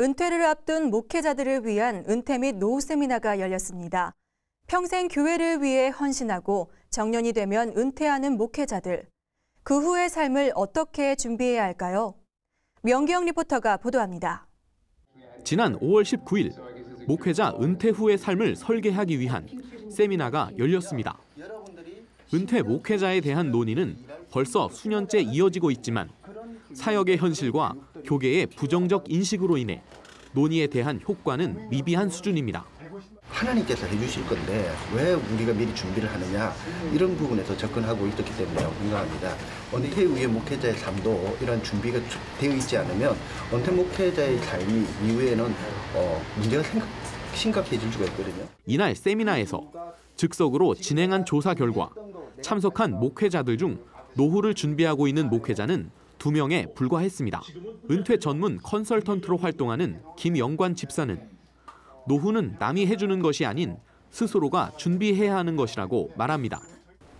은퇴를 앞둔 목회자들을 위한 은퇴 및 노후 세미나가 열렸습니다. 평생 교회를 위해 헌신하고 정년이 되면 은퇴하는 목회자들. 그 후의 삶을 어떻게 준비해야 할까요? 명기영 리포터가 보도합니다. 지난 5월 19일 목회자 은퇴 후의 삶을 설계하기 위한 세미나가 열렸습니다. 은퇴 목회자에 대한 논의는 벌써 수년째 이어지고 있지만 사역의 현실과 교계의 부정적 인식으로 인해 논의에 대한 효과는 미비한 수준입니다. 하나님께서 해주실 건데 왜 우리가 미리 준비를 하느냐 이런 부분에서 접근하고 있었기 때문이라고 생각합니다. 은퇴 후의 목회자의 삶도 이런 준비가 되어 있지 않으면 은퇴 목회자의 삶이 이후에는 어, 문제가 생각, 심각해질 수가 있거든요. 이날 세미나에서 즉석으로 진행한 조사 결과 참석한 목회자들 중 노후를 준비하고 있는 목회자는 두 명에 불과했습니다. 은퇴 전문 컨설턴트로 활동하는 김영관 집사는 노후는 남이 해주는 것이 아닌 스스로가 준비해야 하는 것이라고 말합니다.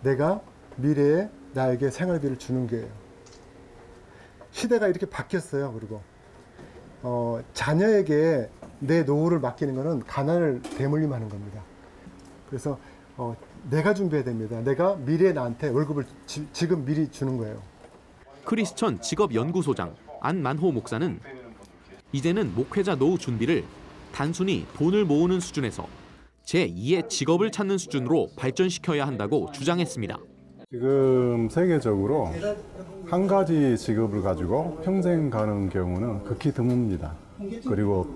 내가 미래에 나에게 생활비를 주는 거예요. 시대가 이렇게 바뀌었어요. 그리고 어, 자녀에게 내 노후를 맡기는 것은 가난을 대물림하는 겁니다. 그래서 어, 내가 준비해야 됩니다. 내가 미래에 나한테 월급을 지, 지금 미리 주는 거예요. 크리스천 직업연구소장 안만호 목사는 이제는 목회자 노후 준비를 단순히 돈을 모으는 수준에서 제2의 직업을 찾는 수준으로 발전시켜야 한다고 주장했습니다. 지금 세계적으로 한 가지 직업을 가지고 평생 가는 경우는 극히 드뭅니다. 그리고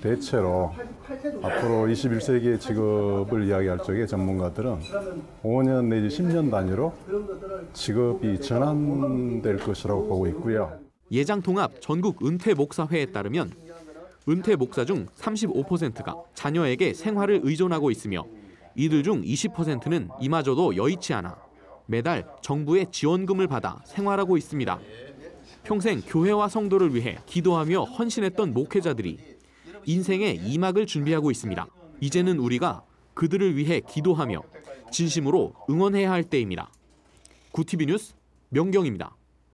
대체로 앞으로 21세기의 직업을 이야기할 적에 전문가들은 5년 내지 10년 단위로 직업이 전환될 것이라고 보고 있고요. 예장통합 전국 은퇴 목사회에 따르면 은퇴 목사 중 35%가 자녀에게 생활을 의존하고 있으며 이들 중 20%는 이마저도 여의치 않아 매달 정부의 지원금을 받아 생활하고 있습니다. 평생 교회와 성도를 위해 기도하며 헌신했던 목회자들이 인생의 이막을 준비하고 있습니다. 이제는 우리가 그들을 위해 기도하며 진심으로 응원해야 할 때입니다. 구티비 뉴스 명경입니다.